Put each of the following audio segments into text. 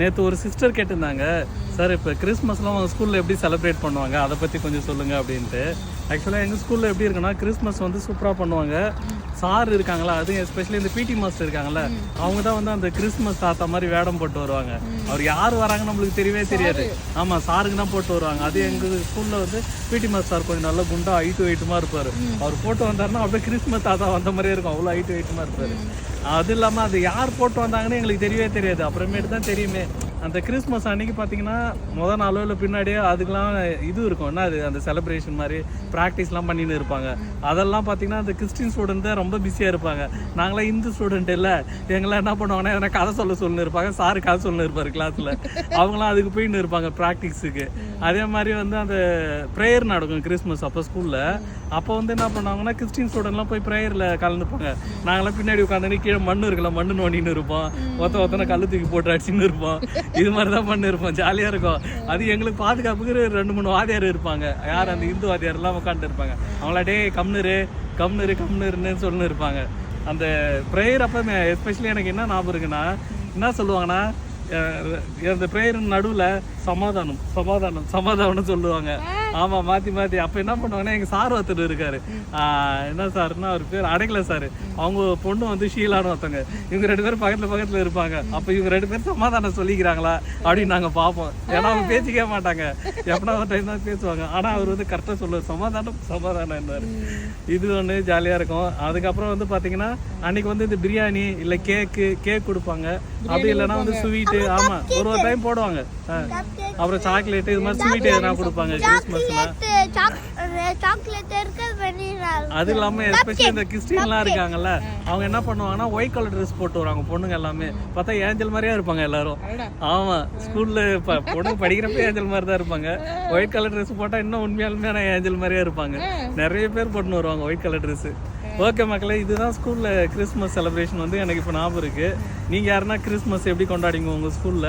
நேற்று ஒரு சிஸ்டர் கேட்டிருந்தாங்க. சார் இப்போ கிறிஸ்மஸ்லாம் உங்கள் ஸ்கூலில் எப்படி செலிப்ரேட் பண்ணுவாங்க? அதை பற்றி கொஞ்சம் சொல்லுங்கள் அப்படின்ட்டு. ஆக்சுவலாக எங்கள் ஸ்கூலில் எப்படி இருக்குன்னா கிறிஸ்மஸ் வந்து சூப்பராக பண்ணுவாங்க. சார் இருக்காங்களா? அதுவும் எஸ்பெஷலி இந்த பிடி மாஸ்டர் இருக்காங்களே அவங்க தான் வந்து அந்த கிறிஸ்மஸ் தாத்தா மாதிரி வேடம் போட்டு வருவாங்க. அவர் யார் வராங்க நம்மளுக்கு தெரியவே தெரியாது. ஆமாம் சாருக்கு தான் போட்டு வருவாங்க. அது எங்கள் ஸ்கூலில் வந்து பிடி மாஸ்டர் சார் கொஞ்சம் நல்லா குண்டா ஹைட்டு வெயிட்டுமாக இருப்பார். அவர் போட்டு வந்தாருன்னா அப்படியே கிறிஸ்மஸ் தாத்தா வந்த மாதிரியே இருக்கும். அவ்வளோ ஹைட்டு வெயிட்டுமாக இருப்பார். அது இல்லாமல் அது யார் போட்டு வந்தாங்கன்னு எங்களுக்கு தெரியவே தெரியாது. அப்புறமேட்டு தான் தெரியுமே. அந்த கிறிஸ்மஸ் அன்னைக்கு பார்த்தீங்கன்னா முதல் நாளோ இல்லை பின்னாடியே அதுக்கெலாம் இது இருக்கும். என்ன அது? அந்த செலிப்ரேஷன் மாதிரி ப்ராக்டிஸ்லாம் பண்ணின்னு இருப்பாங்க. அதெல்லாம் பார்த்தீங்கன்னா அந்த கிறிஸ்டின் ஸ்டூடெண்ட் தான் ரொம்ப பிஸியாக இருப்பாங்க. நாங்களாம் இந்து ஸ்டூடெண்ட் இல்லை. எங்களாம் என்ன பண்ணுவாங்கன்னா எதனா கதை சொல்ல சொல்லு இருப்பாங்க. சாரு கதை சொல்ல இருப்பார் கிளாஸில் அவங்களாம் அதுக்கு போயின்னு இருப்பாங்க ப்ராக்டிஸுக்கு அதே மாதிரி வந்து அந்த ப்ரேயர் நடக்கும் கிறிஸ்மஸ் அப்போ ஸ்கூலில் அப்போ வந்து என்ன பண்ணுவாங்கன்னா கிறிஸ்டின் ஸ்டூடெண்ட்லாம் போய் ப்ரேயரில் கலந்துப்பாங்க. நாங்களாம் பின்னாடி உட்காந்து கீழே மண்ணு இருக்கல மண்ணு நோண்டின்னு இருப்போம். ஒத்த ஒருத்தனை கல்லு தூக்கி போட்டு அடிச்சுன்னு இருப்போம். இது மாதிரி தான் பண்ணிருப்போம். ஜாலியாக இருக்கும். அது எங்களுக்கு பாதுகாப்புக்கு ரெண்டு மூணு வாத்தியார் இருப்பாங்க. யார் அந்த இந்து வாத்தியார் எல்லாம் உட்காந்து இருப்பாங்க அவங்களா டே கம்னரு கம்னரு கம்னருன்னு சொல்லி இருப்பாங்க. அந்த ப்ரேயர் அப்போ எஸ்பெஷலி எனக்கு என்ன ஞாபகம் இருக்குன்னா என்ன சொல்லுவாங்கன்னா அந்த ப்ரேயர் நடுவில் சமாதானம் சமாதானம் சமாதானம்னு சொல்லுவாங்க. ஆமாம் மாற்றி மாற்றி அப்போ என்ன பண்ணுவாங்கன்னா எங்கள் சார் ஒருத்தர் இருக்காரு. என்ன சார்னா அவர் பேர் அடைக்கல சார். அவங்க பொண்ணு வந்து ஷீலான்னு ஒருத்தங்க இவங்க ரெண்டு பேரும் பக்கத்தில் பக்கத்தில் இருப்பாங்க. அப்போ இவங்க ரெண்டு பேரும் சமாதானம் சொல்லிக்கிறாங்களா அப்படின்னு நாங்கள் பார்ப்போம். ஏன்னா அவங்க பேசிக்கவே மாட்டாங்க. எப்படா ஒரு டைம் தான் பேசுவாங்க. ஆனால் அவர் வந்து கரெக்டாக சொல்லுவார். சமாதானம் சமாதானம் என்றார் இது ஒன்று ஜாலியாக இருக்கும். அதுக்கப்புறம் வந்து பார்த்தீங்கன்னா அன்னைக்கு வந்து இந்த பிரியாணி இல்லை கேக்கு கேக் கொடுப்பாங்க. அப்படி இல்லைன்னா வந்து ஸ்வீட்டு ஆமாம் ஒரு ஒரு டைம் போடுவாங்க. ஆ. அப்புறம் சாக்லேட்டு இது மாதிரி ஸ்வீட் எதனா கொடுப்பாங்க கிறிஸ்மஸ்னா சாக்லேட் இருக்கு. வெனிலா அது இல்லாம எஸ்பெஷலி இந்த கிறிஸ்டின்லாம் இருக்காங்கல்ல அவங்க என்ன பண்ணுவாங்கன்னா ஒயிட் கலர் ட்ரெஸ் போட்டு வருவாங்க பொண்ணுங்க எல்லாமே. பார்த்தா ஏஞ்சல் மாதிரியே இருப்பாங்க எல்லாரும். ஆமா ஸ்கூல்ல பொண்ணுங்க படிக்கிறப்ப ஏஞ்சல் மாதிரி தான் இருப்பாங்க. ஒயிட் கலர் ட்ரெஸ் போட்டா இன்னும் உண்மையாலுமே ஏஞ்சல் மாதிரியே இருப்பாங்க. நிறைய பேர் போட்டுன்னு வருவாங்க ஒயிட் கலர் ட்ரெஸ் ஓகே மக்களே இதுதான் ஸ்கூல்ல கிறிஸ்மஸ் செலிப்ரேஷன் வந்து எனக்கு இப்போ ஞாபகம் இருக்கு. நீங்க யாருன்னா கிறிஸ்மஸ் எப்படி கொண்டாடிங்க உங்க ஸ்கூல்ல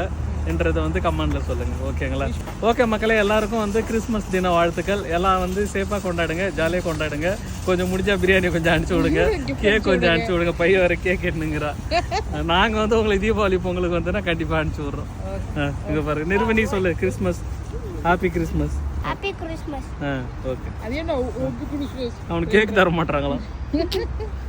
என்றதை வந்து கமெண்ட்ல சொல்லுங்க ஓகேங்களா ஓகே மக்களே எல்லாருக்கும் வந்து கிறிஸ்மஸ் தின வாழ்த்துக்கள். எல்லாம் வந்து சேஃபாக கொண்டாடுங்க ஜாலியாக கொண்டாடுங்க. கொஞ்சம் முடிஞ்சா பிரியாணி கொஞ்சம் அனுப்பிச்சு விடுங்க. கேக் கொஞ்சம் அனுப்பிச்சு விடுங்க. பையன் வர கேக் என்னங்கிறா நாங்க வந்து உங்களுக்கு தீபாவளி பொங்கலுக்கு வந்து கண்டிப்பா அனுப்பிச்சு விடுறோம். இங்க பாருங்க. நிறுவனி சொல்லு Christmas happy Christmas happy Christmas ஆ ஓகே அது என்ன ஒப்பு குடிச்சு அவனுக்கு கேக் தர மாட்டாங்களாம்